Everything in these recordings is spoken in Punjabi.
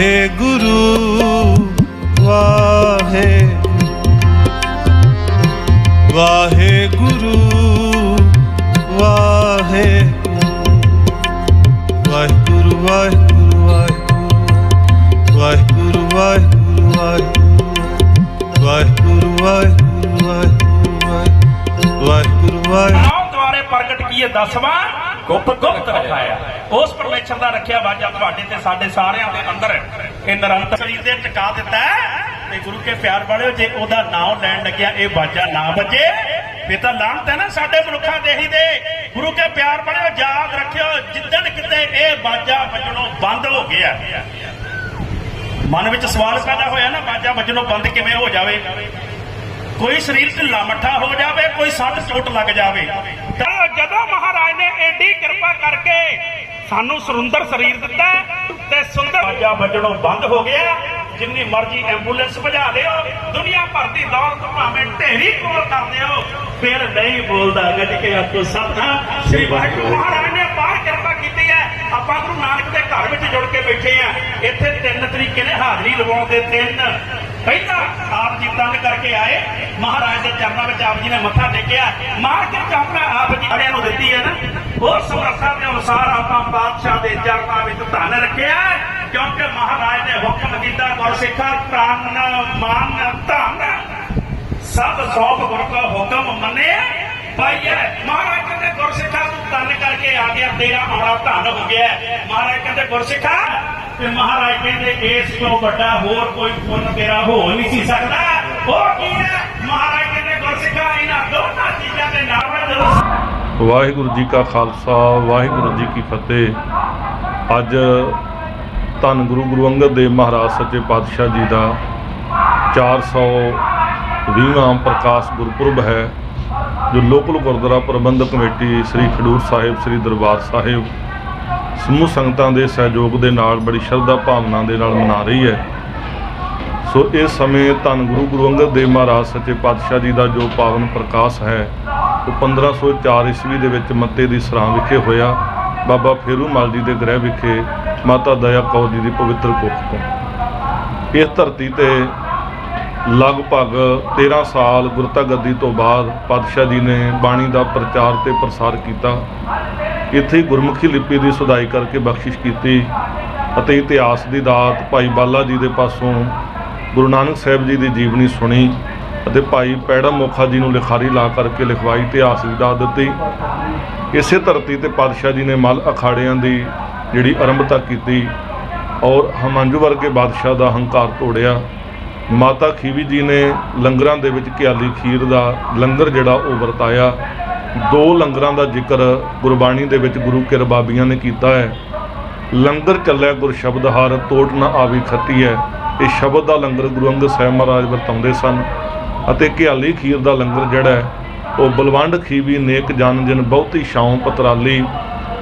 ਗੁਰੂ ਵਾਹਿਗੁਰੂ ਵਾਹਿਗੁਰੂ ਵਾਹਿਗੁਰੂ ਵਾਹਿਗੁਰੂ ਵਾਹਿਗੁਰੂ ਵਾਹਿਗੁਰੂ ਵਾਹਿਗੁਰੂ ਵਾਹਿਗੁਰੂ ਵਾਹਿਗੁਰੂ ਵਾਹਿਗੁਰੂ ਨਾਮ ਦੁਆਰੇ ਪ੍ਰਗਟ ਕੀਏ ਦਸਵਾਂ ਗੁਪਤ ਗੁਪਤ ਰਖਾਇਆ ਉਸ ਪਰਮੇਸ਼ਰ ਦਾ ਰੱਖਿਆ ਵਾਜਾ ਤੁਹਾਡੇ ਤੇ, ਸਾਡੇ ਸਾਰਿਆਂ ਦੇ ਅੰਦਰ। ਇਹ ਨਿਰੰਤਰ ਸਰੀਰ ਦੇ ਟਿਕਾ ਦਿੱਤਾ ਤੇ ਗੁਰੂ ਕੇ ਪਿਆਰ ਵਾਲਿਓ, ਜੇ ਉਹਦਾ ਨਾਮ ਲੈਣ ਲੱਗਿਆ, ਇਹ ਵਾਜਾ ਨਾ ਵੱਜੇ। ਫੇ ਤਾਂ ਲਾਂਤ ਹੈ ਨਾ ਸਾਡੇ ਮਨੁੱਖਾਂ ਦੇਹੀ ਦੇ। ਗੁਰੂ ਕੇ ਪਿਆਰ ਵਾਲਿਓ, ਯਾਦ ਰੱਖਿਓ, ਜਿੱਦਣ ਕਿਤੇ ਇਹ ਵਾਜਾ ਵੱਜਣੋਂ ਬੰਦ ਹੋ ਗਿਆ ਮਨ ਵਿੱਚ ਸਵਾਲ ਪੈਦਾ ਹੋਇਆ ਨਾ ਬਾਜਾ ਵੱਜਣੋਂ ਬੰਦ ਕਿਵੇਂ ਹੋ ਜਾਵੇ? ਕੋਈ ਸਰੀਰ ਢਿੱਲਾ ਮੱਠਾ ਹੋ ਜਾਵੇ, ਕੋਈ ਸੱਟ ਚੋਟ ਲੱਗ ਜਾਵੇ। ਜਦੋਂ ਮਹਾਰਾਜ ਨੇ ਏਡੀ ਕਿਰਪਾ ਕਰਕੇ ਸਾਨੂੰ ਸੁਰਿੰਦਰ ਸਰੀਰ ਦਿੱਤਾ ਤੇ ਸੁੰਦਰ ਵਾਜਾ ਵੱਜਣੋਂ ਬੰਦ ਹੋ ਗਿਆ। ਜਿੰਨੀ ਮਰਜ਼ੀ ਐਂਬੂਲੈਂਸ ਭਜਾ ਲਿਓ ਦੁਨੀਆ ਭਰ ਦੀ ਦੌਲਤ ਭਾਵੇਂ ਢੇਰੀ ਕੋਲ ਕਰ ਦਿਓ, ਫਿਰ ਨਹੀਂ ਬੋਲਦਾ। ਗੱਜ ਕੇ ਆਪਕੋ ਸਤਨਾਮ, ਸ੍ਰੀ ਵਾਹਿਗੁਰੂ ਮਹਾਰਾਜ ਨੇ ਬਾਹਰ ਕਿਰਪਾ ਕੀਤੀ ਹੈ। ਆਪਾਂ ਗੁਰੂ ਨਾਨਕ ਦੇ ਘਰ ਵਿੱਚ ਜੁੜ ਕੇ ਬੈਠੇ ਆ ਇੱਥੇ ਤਿੰਨ ਤਰੀਕੇ ਨੇ ਹਾਜ਼ਰੀ ਲਵਾਉਣ ਦੇ ਤਿੰਨ ਪਹਿਲਾਂ ਆਪ ਜੀ ਤੰਗ ਕਰਕੇ ਆਏ। ਮਹਾਰਾਜ ਦੇ ਚਰਨਾਂ ਵਿੱਚ ਆਪ ਜੀ ਨੇ ਮੱਥਾ ਟੇਕਿਆ। ਮਾਰ ਕੇ ਚਾਪੜਾ ਆਪ ਜੀ ਅੜਿਆਂ ਨੂੰ ਦਿੱਤੀ ਹੈ ਨਾ। ਉਹ ਸਮਰੱਥਾ ਦੇ ਅਨੁਸਾਰ ਆਪਾਂ ਪਾਤਸ਼ਾਹ ਦੇ ਚਰਨਾਂ ਵਿੱਚ ਧਨ ਰੱਖਿਆ ਕਿਉਂਕਿ ਮਹਾਰਾਜ ਨੇ ਹੁਕਮ ਕੀਤਾ, ਗੁਰਸਿੱਖਾਂ, ਪ੍ਰਾਨ, ਮਾਨ, ਧਨ, ਸਭ ਸੌਪ ਗੁਰ ਕਾ ਹੁਕਮ ਮੰਨਿਆ। ਪਾਈਐ ਮਹਾਰਾਜ ਕਹਿੰਦੇ, ਗੁਰਸਿੱਖਾਂ ਤੂੰ ਧਨ ਕਰਕੇ ਆ ਗਿਆ, ਤੇਰਾ ਆਉਣਾ ਧਨ ਹੋ ਗਿਆ ਮਹਾਰਾਜ ਕਹਿੰਦੇ, ਗੁਰਸਿੱਖਾਂ ਤੇ ਮਹਾਰਾਜ ਕਹਿੰਦੇ, ਇਸ ਤੋਂ ਵੱਡਾ ਹੋਰ ਕੋਈ ਪੁੰਨ ਤੇਰਾ ਹੋ ਨਹੀਂ ਸੀ ਸਕਦਾ। ਉਹ ਕੀ ਹੈ? ਮਹਾਰਾਜ ਕਹਿੰਦੇ, ਗੁਰਸਿੱਖਾ, ਇਹਨਾਂ ਦੋਨਾਂ ਚੀਜ਼ਾਂ ਦੇ ਨਾਲ ਜਦੋਂ ਵਾਹਿਗੁਰੂ ਜੀ ਕਾ ਖਾਲਸਾ, ਵਾਹਿਗੁਰੂ ਜੀ ਕੀ ਫਤਿਹ। ਅੱਜ ਧੰਨ ਗੁਰੂ ਗੁਰੂ ਅੰਗਦ ਦੇਵ ਮਹਾਰਾਜ ਸੱਚੇ ਪਾਤਸ਼ਾਹ ਜੀ ਦਾ 420ਵਾਂ ਪ੍ਰਕਾਸ਼ ਗੁਰਪੁਰਬ ਹੈ, ਜੋ ਲੋਕਲ ਗੁਰਦੁਆਰਾ ਪ੍ਰਬੰਧਕ ਕਮੇਟੀ ਸ੍ਰੀ ਖਡੂਰ ਸਾਹਿਬ, ਸ੍ਰੀ ਦਰਬਾਰ ਸਾਹਿਬ ਸਮੂਹ ਸੰਗਤਾਂ ਦੇ ਸਹਿਯੋਗ ਦੇ ਨਾਲ ਬੜੀ ਸ਼ਰਧਾ ਭਾਵਨਾ ਦੇ ਨਾਲ ਮਨਾ ਰਹੀ ਹੈ। ਸੋ ਇਸ ਸਮੇਂ ਧੰਨ ਗੁਰੂ ਗੁਰੂ ਅੰਗਦ ਦੇਵ ਮਹਾਰਾਜ ਸੱਚੇ ਪਾਤਸ਼ਾਹ ਜੀ ਦਾ ਜੋ ਪਾਵਨ ਪ੍ਰਕਾਸ਼ ਹੈ, ਉਹ 1504 ਈਸਵੀ ਦੇ ਵਿੱਚ ਮੱਤੇ ਦੀ ਸਰਾਂ ਵਿਖੇ ਹੋਇਆ। ਬਾਬਾ ਫੇਰੂ ਮਲ ਜੀ ਦੇ ਗ੍ਰਹਿ ਵਿਖੇ ਮਾਤਾ ਦਇਆ ਕੌਰ ਜੀ ਦੀ ਪਵਿੱਤਰ ਕੁੱਖ ਤੋਂ। ਇਸ ਧਰਤੀ ਤੇ ਲਗਭਗ 13 ਸਾਲ ਗੁਰਤਾ ਗੱਦੀ ਤੋਂ ਬਾਅਦ ਪਾਤਸ਼ਾਹ ਜੀ ਨੇ ਬਾਣੀ ਦਾ ਪ੍ਰਚਾਰ ਤੇ ਪ੍ਰਸਾਰ ਕੀਤਾ। ਇੱਥੇ ਗੁਰਮੁਖੀ ਲਿਪੀ ਦੀ ਸੁਧਾਈ ਕਰਕੇ ਬਖਸ਼ਿਸ਼ ਕੀਤੀ ਅਤੇ ਇਤਿਹਾਸ ਦੀ ਦਾਤ ਭਾਈ ਬਾਲਾ ਜੀ ਦੇ ਪਾਸੋਂ ਗੁਰੂ ਨਾਨਕ ਸਾਹਿਬ ਜੀ ਦੀ ਜੀਵਨੀ ਸੁਣੀ ਅਤੇ ਭਾਈ ਪੈੜਾ ਮੋਖਾ ਜੀ ਨੂੰ ਲਿਖਾਰੀ ਲਾ ਕਰਕੇ ਲਿਖਵਾਈ, ਇਤਿਹਾਸ ਦੀ ਦਾਤ ਦਿੱਤੀ। ਇਸੇ ਧਰਤੀ ਤੇ ਪਾਤਸ਼ਾਹ ਜੀ ਨੇ ਮਲ ਅਖਾੜਿਆਂ ਦੀ ਜਿਹੜੀ ਆਰੰਭਤਾ ਕੀਤੀ ਔਰ ਹਮਾਂਜੂ ਵਰਗੇ ਬਾਦਸ਼ਾਹ ਦਾ ਹੰਕਾਰ ਤੋੜਿਆ। ਮਾਤਾ ਖੀਵੀ ਜੀ ਨੇ ਲੰਗਰਾਂ ਦੇ ਵਿੱਚ ਕਿਆਲੀ ਖੀਰ ਦਾ ਲੰਗਰ ਜਿਹੜਾ ਉਹ ਵਰਤਾਇਆ। ਦੋ ਲੰਗਰਾਂ ਦਾ ਜ਼ਿਕਰ ਗੁਰਬਾਣੀ ਦੇ ਵਿੱਚ ਗੁਰੂ ਕੇ ਰਬਾਬੀਆਂ ਨੇ ਕੀਤਾ ਹੈ। ਲੰਗਰ ਚੱਲਿਆ ਗੁਰ ਸ਼ਬਦ ਹਾਰ, ਤੋਟ ਨਾ ਆਵੀ ਖੱਤੀ ਹੈ। ਇਹ ਸ਼ਬਦ ਦਾ ਲੰਗਰ ਗੁਰੂ ਅੰਗਦ ਸਾਹਿਬ ਮਹਾਰਾਜ ਵਰਤਾਉਂਦੇ ਸਨ ਅਤੇ ਘਿਆਲੀ ਖੀਰ ਦਾ ਲੰਗਰ ਜਿਹੜਾ ਹੈ, ਉਹ ਬਲਵੰਡ ਖੀਵੀ ਨੇਕ ਜਨ ਜਨ ਬਹੁਤੀ ਛਾਉ ਪਤਰਾਲੀ।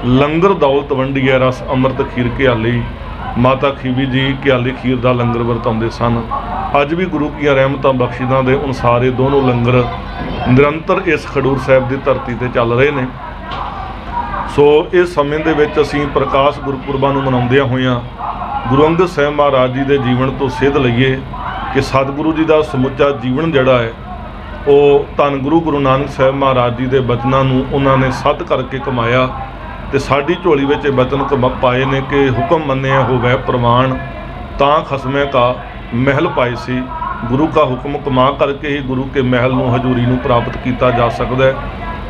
ਲੰਗਰ ਦੌਲਤ ਵੰਡੀ ਹੈ, ਰਸ ਅੰਮ੍ਰਿਤ ਖੀਰ ਘਿਆਲੀ। ਮਾਤਾ ਖੀਵੀ ਜੀ ਘਿਆਲੀ ਖੀਰ ਦਾ ਲੰਗਰ ਵਰਤਾਉਂਦੇ ਸਨ। ਅੱਜ ਵੀ ਗੁਰੂ ਕੀਆਂ ਰਹਿਮਤਾਂ ਬਖਸ਼ਿਸ਼ਾਂ ਦੇ ਅਨੁਸਾਰ ਇਹ ਦੋਨੋਂ ਲੰਗਰ ਨਿਰੰਤਰ ਇਸ ਖਡੂਰ ਸਾਹਿਬ ਦੀ ਧਰਤੀ ਤੇ ਚੱਲ ਰਹੇ ਨੇ। ਸੋ ਇਸ ਸਮੇਂ ਦੇ ਵਿੱਚ ਅਸੀਂ ਪ੍ਰਕਾਸ਼ ਗੁਰਪੁਰਬਾਂ ਨੂੰ ਮਨਾਉਂਦਿਆਂ ਹੋਇਆਂ ਗੁਰੂ ਅੰਗਦ ਸਾਹਿਬ ਮਹਾਰਾਜ ਜੀ ਦੇ ਜੀਵਨ ਤੋਂ ਸਿੱਧ ਲਈਏ ਕਿ ਸਤਿਗੁਰੂ ਜੀ ਦਾ ਸਮੁੱਚਾ ਜੀਵਨ ਜਿਹੜਾ ਹੈ, ਉਹ ਧੰਨ ਗੁਰੂ ਗੁਰੂ ਨਾਨਕ ਸਾਹਿਬ ਮਹਾਰਾਜ ਜੀ ਦੇ ਬਚਨਾਂ ਨੂੰ ਉਹਨਾਂ ਨੇ ਸੱਤ ਕਰਕੇ ਕਮਾਇਆ ਤੇ ਸਾਡੀ ਝੋਲੀ ਵਿੱਚ ਇਹ ਬਚਨ ਕਮ, ਪਾਏ ਨੇ ਕਿ ਹੁਕਮ ਮੰਨਿਆ ਹੋਵੇ ਪ੍ਰਮਾਣ ਤਾਂ ਖਸਮੇ ਕਾ ਮਹਿਲ ਪਾਏ ਸੀ। ਗੁਰੂ ਕਾ ਹੁਕਮ ਕਮਾ ਕਰਕੇ ਹੀ ਗੁਰੂ ਕੇ ਮਹਿਲ ਨੂੰ, ਹਜ਼ੂਰੀ ਨੂੰ ਪ੍ਰਾਪਤ ਕੀਤਾ ਜਾ ਸਕਦਾ ਹੈ।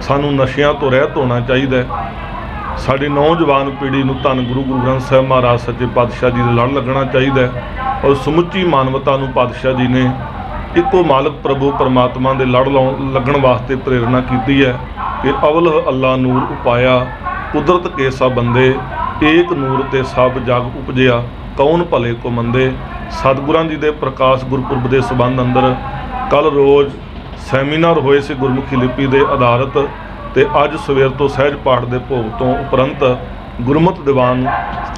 ਸਾਨੂੰ ਨਸ਼ਿਆਂ ਤੋਂ ਰਹਿਤ ਹੋਣਾ ਚਾਹੀਦਾ ਹੈ। ਸਾਡੀ ਨੌਜਵਾਨ ਪੀੜ੍ਹੀ ਨੂੰ ਧੰਨ ਗੁਰੂ ਗੁਰੂ ਗ੍ਰੰਥ ਸਾਹਿਬ ਮਹਾਰਾਜ, ਸੱਚੇ ਪਾਤਸ਼ਾਹ ਜੀ ਦੇ ਲੜ ਲੱਗਣਾ ਚਾਹੀਦਾ ਹੈ ਔਰ ਸਮੁੱਚੀ ਮਾਨਵਤਾ ਨੂੰ ਪਾਤਸ਼ਾਹ ਜੀ ਨੇ ਇੱਕੋ ਮਾਲਕ ਪ੍ਰਭੂ ਪਰਮਾਤਮਾ ਦੇ ਲੜ ਲਾਉਣ, ਲੱਗਣ ਵਾਸਤੇ ਪ੍ਰੇਰਣਾ ਕੀਤੀ ਹੈ ਕਿ ਅਵਲ ਅੱਲਾ ਨੂਰ ਉਪਾਇਆ ਕੁਦਰਤ ਕੇ ਸਭ ਬੰਦੇ ਏਕ ਨੂਰ ਤੇ ਸਭ ਜਗ ਉਪਜਿਆ, ਕੌਣ ਭਲੇ ਕੋ ਮੰਦੇ? ਸਤਿਗੁਰਾਂ ਜੀ ਦੇ ਪ੍ਰਕਾਸ਼ ਗੁਰਪੁਰਬ ਦੇ ਸਬੰਧ ਅੰਦਰ ਕੱਲ ਰੋਜ਼ ਸੈਮੀਨਾਰ ਹੋਏ ਸੀ ਗੁਰਮੁਖੀ ਲਿਪੀ ਦੇ ਆਧਾਰਿਤ ਤੇ ਅੱਜ ਸਵੇਰ ਤੋਂ ਸਹਿਜ ਪਾਠ ਦੇ ਭੋਗ ਤੋਂ ਉਪਰੰਤ ਗੁਰਮਤਿ ਦੀਵਾਨ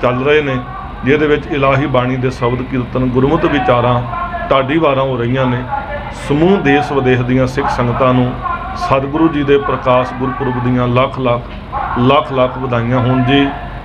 ਚੱਲ ਰਹੇ ਨੇ, ਜਿਹਦੇ ਵਿੱਚ ਇਲਾਹੀ ਬਾਣੀ ਦੇ ਸ਼ਬਦ ਕੀਰਤਨ ਗੁਰਮਤਿ ਵਿਚਾਰਾਂ ਢਾਡੀ ਵਾਰਾਂ ਹੋ ਰਹੀਆਂ ਨੇ। ਸਮੂਹ ਦੇਸ਼ ਵਿਦੇਸ਼ ਦੀਆਂ ਸਿੱਖ ਸੰਗਤਾਂ ਨੂੰ ਸਤਿਗੁਰੂ ਜੀ ਦੇ ਪ੍ਰਕਾਸ਼ ਗੁਰਪੁਰਬ ਦੀਆਂ ਲੱਖ ਲੱਖ ਲੱਖ ਲੱਖ ਵਧਾਈਆਂ ਹੋਣ ਜੀ।